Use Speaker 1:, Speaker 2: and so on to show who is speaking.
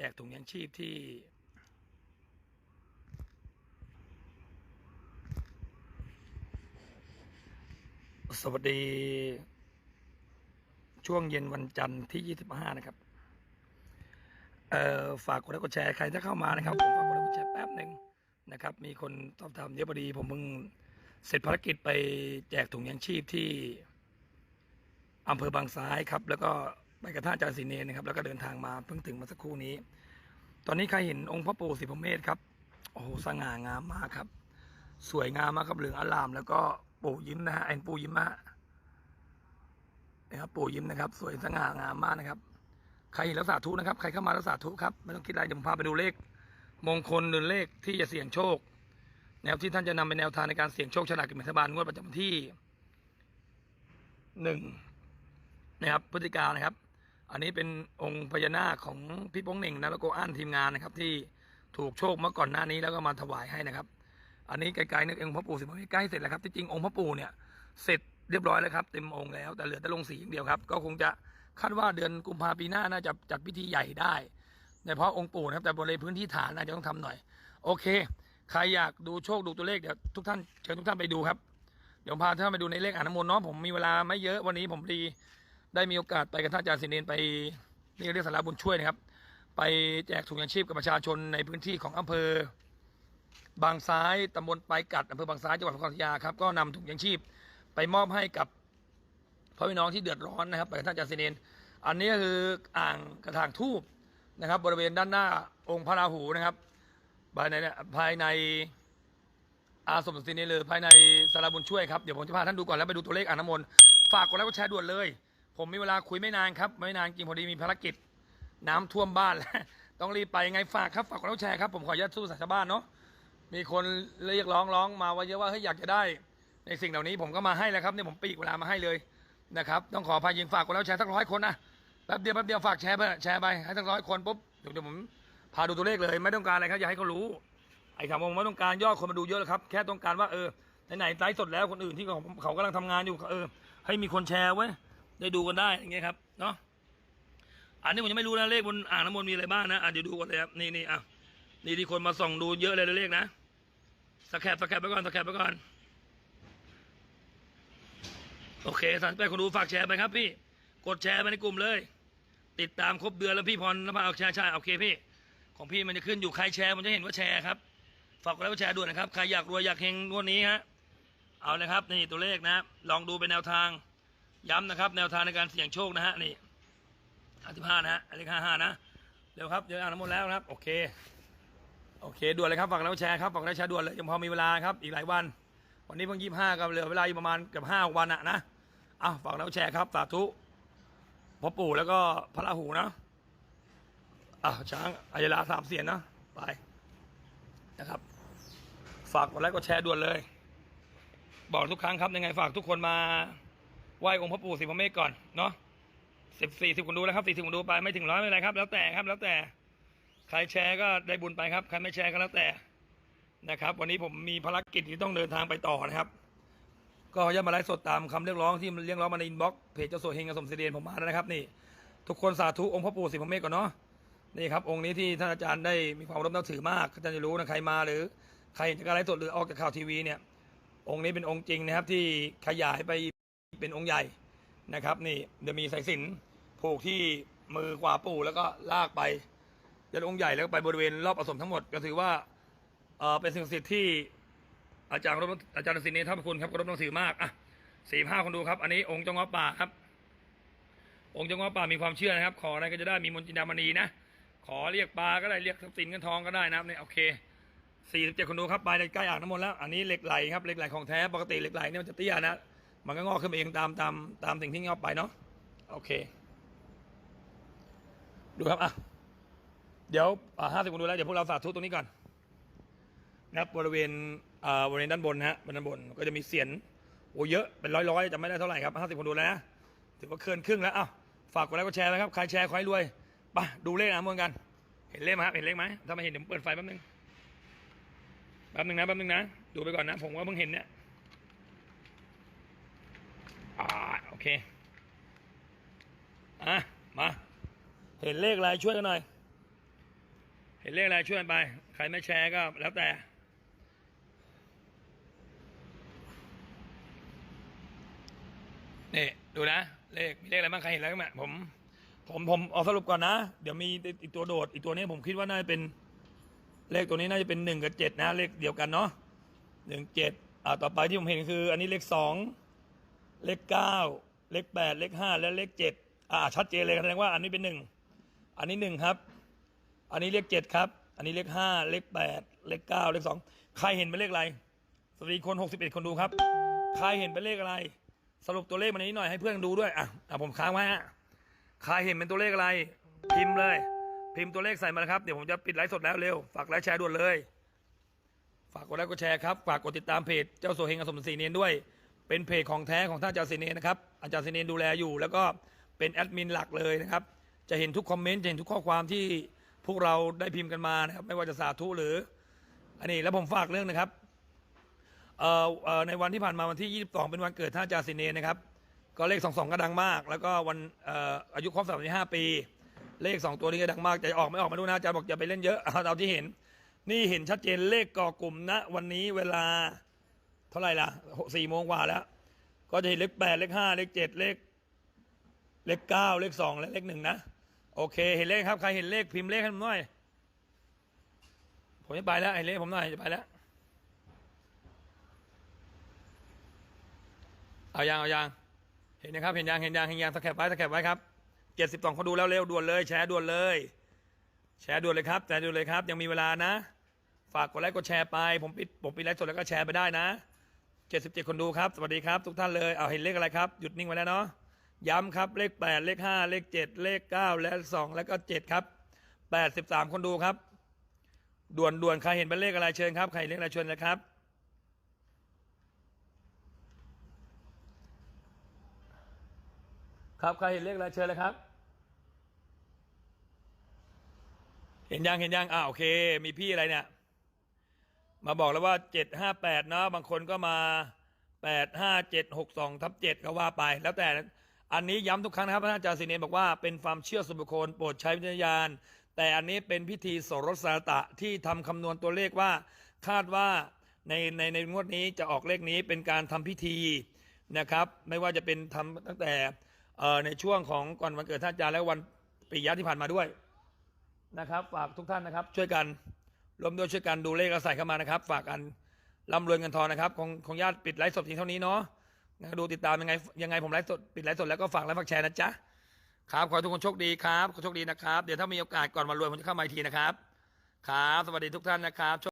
Speaker 1: จกถุงยางชีพที่ สวัสดี ช่วงเย็นวันจันทร์ที่ 25 นะครับ เอ่อ ฝากกดไลค์กดแชร์ใครจะเข้ามานะครับผมฝากกดไลค์กดแชร์แป๊บหนึ่งนะครับ มีคนสอบถามเยอะพอดี ผมเพิ่งเสร็จภารกิจไปแจกถุงยางชีพที่อำเภอบางซ้ายครับ แล้วก็ ไปกระท่าจารย์ศรีเนรนะครับ แล้วก็เดินทางมาเพิ่งถึงมาสักครู่นี้ ตอนนี้ใครเห็นองค์พระปู่สิพเมธครับ โอ้โหสง่างามมากครับ สวยงามมากครับเหลืองอลาม แล้วก็ปู่ยิ้มนะฮะไอ้ปู่ยิ้มมากนะครับปู่ยิ้มนะครับ สวยสง่างามมากนะครับ ใครเห็นแล้วสาธุนะครับ ใครเข้ามาแล้วสาธุครับ ไม่ต้องคิดอะไรเดี๋ยวผมพาไปดูเลข มงคลหรือเลขที่จะเสี่ยงโชค แนวที่ท่านจะนำเป็นแนวทางในการเสี่ยงโชคฉลากกินแบ่งรัฐบาลงวดประจำวันที่หนึ่งนะครับพฤศจิกายนนะครับ อันนี้เป็นองค์พญานาคของพี่ป้งเหน่งนะแล้วก็อั้นทีมงานนะครับ ที่ถูกโชคเมื่อก่อนหน้านี้แล้วก็มาถวายให้นะครับ อันนี้ไกลๆนึกองค์พระปู่สิบใกล้เสร็จแล้วครับที่จริงองค์พระปู่เนี่ยเสร็จเรียบร้อยแล้วครับเต็มองค์แล้วแต่เหลือแต่ลงสีอย่างเดียวครับก็คงจะคาดว่าเดือนกุมภาปีหน้าน่าจะจัดพิธีใหญ่ได้ในเพราะองค์ปู่นะครับแต่บริเวณพื้นที่ฐานน่าจะต้องทำหน่อย โอเค ใครอยากดูโชคดูตัวเลขเดี๋ยวทุกท่านเชิญทุกท่านไปดูครับเดี๋ยวพาท่านไปดูในเลขอ่างน้ำมนต์เนาะผมมีเวลาไม่เยอะวันนี้ผมดี ได้มีโอกาสไปกับท่านอาจารย์สินเนนไปนี่เรียกสาระบุญช่วยนะครับ ไปแจกถุงยางชีพกับประชาชนในพื้นที่ของอำเภอบางซ้ายตำบลปลายกัดอำเภอบางซ้ายจังหวัดพระนครศรีอยุธยาครับก็นำถุงยางชีพไปมอบให้กับพ่อพี่น้องที่เดือดร้อนนะครับไปกับท่านอาจารย์สินเนนอันนี้ก็คืออ่างกระถางทูบนะครับ บริเวณด้านหน้าองค์พระราหูนะครับภายในเนี่ยภายในอาสมศินีเลยภายในสารบุญช่วยครับเดี๋ยวผมจะพาท่านดูก่อนแล้วไปดูตัวเลขอ่างน้ำมนต์ฝากกดไลค์กดแชร์ด่วนเลย ผมมีเวลาคุยไม่นานครับไม่นานจริงพอดีมีภารกิจ น้ำท่วมบ้านแล้วต้องรีบไปยังไงฝากครับฝากกดไลค์แชร์ครับผมขออนุญาตสู้สายชาวบ้านเนาะมีคนเรียกร้องร้องมาว่าเยอะว่าเฮ้ยอยากจะได้ในสิ่งเหล่านี้ผมก็มาให้แล้วครับเนี่ยผมปีกเวลามาให้เลยนะครับต้องขออภัยยิงฝากกดไลค์แชร์สักร้อยคนนะแป๊บเดียวแป๊บเดียวฝากแชร์ไปแชร์ไปให้สักร้อยคนปุ๊บเดี๋ยวผมพาดูตัวเลขเลย ไม่ต้องการอะไรครับอยากให้เขารู้ไอ้คำว่าไม่ต้องการยอดคนมาดูเยอะแล้วครับแค่ต้องการว่าเออไหนๆไลฟ์สดแล้วคนอื่นที่เขาเขากำลังทำงานอยู่เออให้มีคนแชร์ไว้ ได้ดูกันได้อย่างเงี้ยครับเนาะอันนี้ผมยังไม่รู้นะเลขบนอ่างน้ำมนต์มีอะไรบ้างนะอะเดี๋ยวดูกันเลยครับนี่นี่อะนี่ที่คนมาส่องดูเยอะเลยเลขนะสแคปสแคปไปก่อนสแคปไปก่อนโอเคสันไปคนดูฝากแชร์ไปครับพี่ กดแชร์ไปในกลุ่มเลย ติดตามครบเดือนแล้วพี่พรนภาเอาแชร์ใช่โอเคพี่ ของพี่มันจะขึ้นอยู่ใครแชร์มันจะเห็นว่าแชร์ครับฝากกดไลค์กดแชร์ด้วยนะครับใครอยากรวยอยากเฮงงวันนี้ฮะเอาเลยครับนี่ตัวเลขนะ ลองดูเป็นแนวทาง ย้ำนะครับ แนวทางในการเสี่ยงโชคนะฮะนี่ห้าสิบห้านะฮะเลขห้าห้านะเดี๋ยวครับเดี๋ยวอ่านหมดแล้วนะครับ โอเค โอเคด่วนเลยครับฝากแล้วแชร์ครับฝากแล้วแชร์ด่วนเลยยังพอมีเวลาครับอีกหลายวัน วันนี้เพิ่งยี่ห้าก็เหลือเวลาอยู่ประมาณเกือบห้าวันอะนะอ้าวฝากแล้วแชร์ครับสาธุพ่อปู่แล้วก็พระราหูนะอะช้างอายลาสามเสียนนะไปนะครับ ฝากกดไลค์กดแชร์ด่วนเลย บอกทุกครั้งครับยังไงฝากทุกคนมา ไหว้องค์พระปู่สิพระเมฆก่อนเนาะสิบสี่สิบคนดูแล้วครับสี่สิบคนดูไปไม่ถึงร้อยไม่เป็นไรครับ แล้วแต่ครับแล้วแต่ใครแชร์ก็ได้บุญไปครับใครไม่แชร์ก็แล้วแต่นะครับ วันนี้ผมมีภารกิจที่ต้องเดินทางไปต่อนะครับ ก็ย่ามาไลฟ์สดตามคำเรียกร้องที่มันเรียกร้องมาในอินบ็อกซ์เพจเจ้าโสเฮงกับสมศรีเดนผมมาแล้วนะครับ นี่ ทุกคนสาธุองค์พระปู่สิพระเมฆก่อนเนาะนี่ครับองค์นี้ที่ท่านอาจารย์ได้มีความเคารพนับถือมากท่านจะรู้นะใครมาหรือใครเห็นจากการไลฟ์สดหรือออกจากข่าวทีวีเนี่ยองค์นี้เป็นองค์จริงนะครับที่ขยายไป เป็นองค์ใหญ่นะครับ นี่จะมีสายสิญจนผูกที่มือขวาปู่แล้วก็ลากไปยันองค์ใหญ่แล้วก็ไปบริเวณรอบผสมทั้งหมดก็ถือว่าเออเป็นสิ่งศักดิ์สิทธิ์ที่อาจารย์รบอาจารย์ศิลป์เนท่านพคุณครับเคารพนับถือมากอะสี่ห้าคนดูครับ อันนี้องค์เจ้าง้อป่าครับ องค์เจ้าง้อป่ามีความเชื่อนะครับ ขออะไรก็จะได้มีมนต์จินดามณีนะขอเรียกปลาก็ได้เรียกทรัพย์สินเงินทองก็ได้นะครับเนี่ยโอเคสี่สิบเจ็ดคนดูครับไปใกล้อ่างน้ำมนต์แล้ว อันนี้เหล็กไหลครับเหล็กไหลของแท้ปกติเหล็กไหลเนี่ยมันจะเตี้ยนะ มันก็งอกขึ้นมาเองตามตามตามสิ่งที่งอกไปเนาะโอเค ดูครับอะเดี๋ยวห้าสิบคนดูแล้วเดี๋ยวพวกเราสาธุตรงนี้ก่อนนะบริเวณอ่าบริเวณด้านบนนะฮะบนด้านบนก็จะมีเสียนโอ้เยอะเป็นร้อยร้อยๆจำไม่ได้เท่าไหร่ครับห้าสิบคนดูแล้วนะถือว่าเกินครึ่งแล้วอ้าวฝากกดไลค์กดแชร์นะครับใครแชร์ขอให้รวยไปดูเลขนะมวลกัน เห็นเลขไหมครับเห็นเลขไหมถ้าไม่เห็นเดี๋ยวเปิดไฟแป๊บนึงแป๊บนึงนะแป๊บนึงนะดูไปก่อนนะ ผมว่าเพิ่งเห็นเนี่ย โอเค อะ มา เห็นเลขอะไรช่วยกันหน่อย เห็นเลขอะไรช่วยไป ใครไม่แชร์ก็แล้วแต่ นี่ ดูนะ เลขมีเลขอะไรบ้างใครเห็นแล้วไหมผม ผมผมเอาสรุปก่อนนะ เดี๋ยวมีอีกตัวโดด อีกตัวนี้ผมคิดว่าน่าจะเป็น เลขตัวนี้น่าจะเป็นหนึ่งกับเจ็ดนะ เลขเดียวกันเนาะหนึ่งเจ็ดอ่าต่อไปที่ผมเห็นคือ อันนี้เลขสอง เลขเก้าเลขแปดเลขห้าและเลขเจ็ดอ่าชัดเจนเลยแสดงว่าอันนี้เป็นหนึ่งอันนี้หนึ่งครับ อันนี้เลขเจ็ดครับ อันนี้เลขห้าเลขแปดเลขเก้าเลขสองใครเห็นเป็นเลขอะไรสวัสดีคนหกสิบเอ็ดคนดูครับ ใครเห็นเป็นเลขอะไร สรุปตัวเลขมาในนี้หน่อยให้เพื่อนดูด้วยอะอะผมค้างไว้ฮะใครเห็นเป็นตัวเลขอะไร พิมพ์เลย พิมพ์ตัวเลขใส่มานะครับเดี๋ยวผมจะปิดไลฟ์สดแล้วเร็วฝากไลค์แชร์ด่วนเลย ฝากกดไลค์กดแชร์ครับฝากกดติดตามเพจเจ้าโสเฮงอสมศรีเนียนด้วย เป็นเพจของแท้ของท่านอาจารย์ศิเนนนะครับอาจารย์ศรีเนนดูแลอยู่ แล้วก็เป็นแอดมินหลักเลยนะครับ จะเห็นทุกคอมเมนต์จะเห็นทุกข้อความที่พวกเราได้พิมพ์กันมานะครับ ไม่ว่าจะสาธุหรือ อันนี้แล้วผมฝากเรื่องนะครับเอ่ออในวันที่ผ่านมาวันที่ 22 เป็นวันเกิดท่านอาจารย์สินเนนะครับ ก็เลข 22 ก็ดังมาก แล้วก็วันเอ่ออายุครบ35ปี เลข 2 ตัวนี้ก็ดังมากจะออกไม่ออกไม่รู้นะอาจารย์บอกอย่าไปเล่นเยอะเอาที่เห็น นี่เห็นชัดเจนเลขก่อกลุ่มณวันนี้เวลา เท่าไหร่ล่ะสี่โมงกว่าแล้ว ก็จะเห็นเลข8เลข5เลข7เลข เลข9เลข2และเลข1นะ โอเค เห็นเลขครับ ใครเห็นเลขพิมพ์เลขให้ผมหน่อย ผมจะไปแล้วไอ้เลขผมหน่อยจะไปแล้ว เอายังเอายังเห็นนะครับ เห็นยังเห็นยังเห็นยังสแคปไว้สแคปไว้ครับเจ็ดสิบสองคนดูแล้วเร็วด่วนเลย แชร์ด่วนเลย แชร์ด่วนเลยครับแชร์ด่วนเลยครับ ยังมีเวลานะ ฝากกดไลค์กดแชร์ไป ผมปิดผมปิดไลฟ์สดแล้วก็แชร์ไปได้นะ เจ็ดสิบเจ็ดคนดูครับ สวัสดีครับ ทุกท่านเลย เอาเห็นเลขอะไรครับ หยุดนิ่งไว้แล้วเนาะ ย้ำครับ เลขแปดเลขห้าเลขเจ็ดเลขเก้าและสองแล้วก็เจ็ดครับแปดสิบสามคนดูครับ ด่วนด่วนใครเห็นเป็นเลขอะไรเชิญครับ ใครเห็นเลขอะไรเชิญเลยครับ ครับ ใครเห็นเลขอะไรเชิญเลยครับ เห็นยัง เห็นยัง อ่าโอเค มีพี่อะไรเนี่ย มาบอกแล้วว่าเจ็ดห้าแปดเนาะบางคนก็มาแปดห้าเจ็ดหกสองทับเจ็ดก็ว่าไป แล้วแต่อันนี้ย้ำทุกครั้งนะครับพระอาจารย์สิเนนบอกว่าเป็นความเชื่อส่วนบุคคลโปรดใช้วิจารณญาณ แต่อันนี้เป็นพิธีสรสารตะที่ทำคำนวณตัวเลขว่า คาดว่าในในในงวดนี้จะออกเลขนี้เป็นการทำพิธีนะครับ ไม่ว่าจะเป็นทำตั้งแต่เอ่อในช่วงของก่อนวันเกิดท่านอาจารย์และวันปียะที่ผ่านมาด้วยนะครับฝากทุกท่านนะครับช่วยกัน ร่วมด้วยช่วยกันดูเลขแล้วใส่เข้ามานะครับ ฝากกันร่ำรวยเงินทองนะครับของของญาติปิดไลฟ์สดเพียงเท่านี้เนาะนะดูติดตามยังไงยังไงผมไลฟ์สดปิดไลฟ์สดแล้วก็ฝากไลฟ์ฝากแชร์นะจ๊ะครับขอให้ทุกคนโชคดีครับขอโชคดีนะครับ เดี๋ยวถ้ามีโอกาสก่อนมารวยผมจะเข้ามาอีกทีนะครับ ครับ สวัสดีทุกท่านนะครับ